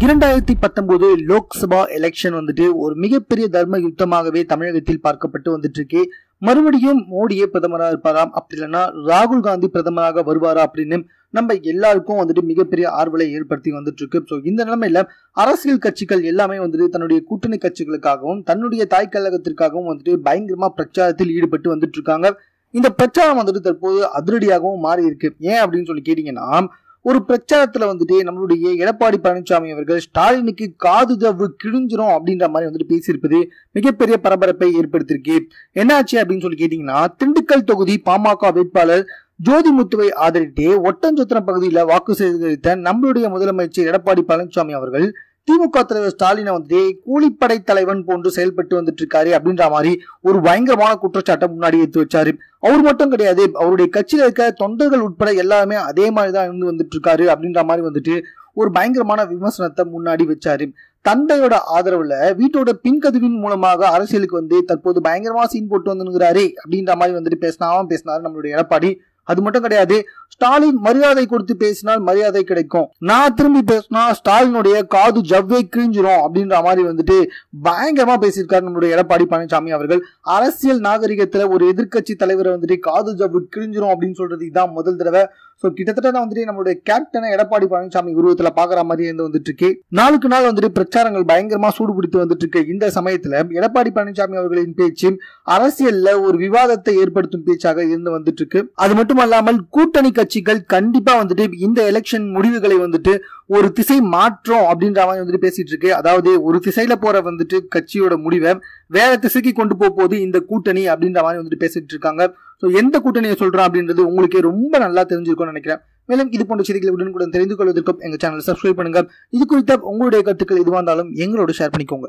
இரண்டாயிரத்தி பத்தொன்பது லோக்சபா எலெக்ஷன் வந்துட்டு ஒரு மிகப்பெரிய தர்ம யுத்தமாகவே தமிழகத்தில் பார்க்கப்பட்டு வந்துட்டு இருக்கு மறுபடியும் மோடியே பிரதமராக இருப்பாராம் அப்படி இல்லைன்னா ராகுல் காந்தி பிரதமராக வருவாரா அப்படின்னு நம்ம எல்லாருக்கும் வந்துட்டு மிகப்பெரிய ஆர்வலை ஏற்படுத்தி வந்துட்டு இருக்கு ஸோ இந்த நிலைமையில அரசியல் கட்சிகள் எல்லாமே வந்துட்டு தன்னுடைய கூட்டணி கட்சிகளுக்காகவும் தன்னுடைய தாய் கழகத்திற்காகவும் வந்துட்டு பயங்கரமா பிரச்சாரத்தில் ஈடுபட்டு வந்துட்டு இருக்காங்க இந்த பிரச்சாரம் வந்துட்டு தற்போது அதிரடியாகவும் மாறி இருக்கு ஏன் அப்படின்னு சொல்லி கேட்டீங்கன்னா ஒரு பிரச்சாரத்துல வந்துட்டு நம்மளுடைய எடப்பாடி பழனிசாமி அவர்கள் ஸ்டாலினுக்கு காது தவு கிழிஞ்சிரும் அப்படின்ற மாதிரி வந்துட்டு பேசியிருப்பது மிகப்பெரிய பரபரப்பை ஏற்படுத்தியிருக்கு. என்னாச்சு அப்படின்னு சொல்லி கேட்டீங்கன்னா திண்டுக்கல் தொகுதி பாமக வேட்பாளர் ஜோதிமுத்துவை ஆதரித்து ஒட்டஞ்சத்திரம் பகுதியில் வாக்கு சேகரித்த நம்மளுடைய முதலமைச்சர் எடப்பாடி பழனிசாமி அவர்கள் திமுக தலைவர் ஸ்டாலினை வந்துட்டு கூலிப்படை தலைவன் போன்று செயல்பட்டு வந்துட்டு இருக்காரு அப்படின்ற மாதிரி ஒரு பயங்கரமான குற்றச்சாட்டை முன்னாடி எடுத்து வச்சாரு. அவர் மட்டும் கிடையாது அவருடைய கட்சியில இருக்க தொண்டர்கள் உட்பட எல்லாருமே அதே மாதிரி தான் இருந்து வந்துட்டு இருக்காரு அப்படின்ற மாதிரி வந்துட்டு ஒரு பயங்கரமான விமர்சனத்தை முன்னாடி வச்சாரு. தந்தையோட ஆதரவுல வீட்டோட பின்கதவின் மூலமாக அரசியலுக்கு வந்து தற்போது பயங்கரமா சீன் போட்டு வந்துங்கிறாரு அப்படின்ற மாதிரி வந்துட்டு பேசினாவும் பேசினாரு நம்மளுடைய எடப்பாடி. அது மட்டும் கிடையாது ஸ்டாலின் மரியாதை கொடுத்து பேசினால் மரியாதை கிடைக்கும். நான் திரும்பி பேசினா ஸ்டாலினுடைய காது ஜவ்வே கிழிஞ்சிரும் அப்படின்ற மாதிரி வந்துட்டு பயங்கரமா பேசியிருக்காரு நம்மளுடைய எடப்பாடி பழனிசாமி அவர்கள். அரசியல் நாகரிகத்துல ஒரு எதிர்க்கட்சி தலைவரை வந்துட்டு காது ஜவ்வு கிழிஞ்சிரும் அப்படின்னு சொல்றது இதான் முதல் தடவை. ஸோ கிட்டத்தட்ட வந்துட்டு நம்மளுடைய கேப்டனை எடப்பாடி பழனிசாமி உருவத்தில் பார்க்குற மாதிரி இருந்து வந்துட்டு இருக்கு நாளுக்கு நாள் வந்துட்டு பிரச்சாரங்கள் பயங்கரமாக சூடு பிடித்து வந்துட்டு இருக்கு இந்த சமயத்தில் எடப்பாடி பழனிசாமி அவர்களின் பேச்சு அரசியலில் ஒரு விவாதத்தை ஏற்படுத்தும் பேச்சாக இருந்து வந்துட்டு இருக்கு அது மட்டும் மட்டுமல்லாமல் கூட்டணி கட்சிகள் கண்டிப்பா வந்துட்டு இந்த எலெக்ஷன் முடிவுகளை வந்துட்டு ஒரு திசை மாற்றம் அப்படின்ற மாதிரி வந்துட்டு பேசிட்டு இருக்கு. அதாவது ஒரு திசையில போற வந்துட்டு கட்சியோட முடிவை வேற திசைக்கு கொண்டு போக போது இந்த கூட்டணி அப்படின்ற மாதிரி வந்துட்டு பேசிட்டு இருக்காங்க. ஸோ எந்த கூட்டணியை சொல்றோம் அப்படின்றது உங்களுக்கே ரொம்ப நல்லா தெரிஞ்சிருக்கும்னு நினைக்கிறேன். மேலும் இது போன்ற செய்திகளை உடனுக்குடன் தெரிந்து கொள்வதற்கும் எங்க சேனல் சப்ஸ்கிரைப் பண்ணுங்க. இது குறித்த உங்களுடைய கருத்துக்கள் எதுவாக இருந்தாலும் எங்களோட ஷேர் பண்ணிக்கோங்க.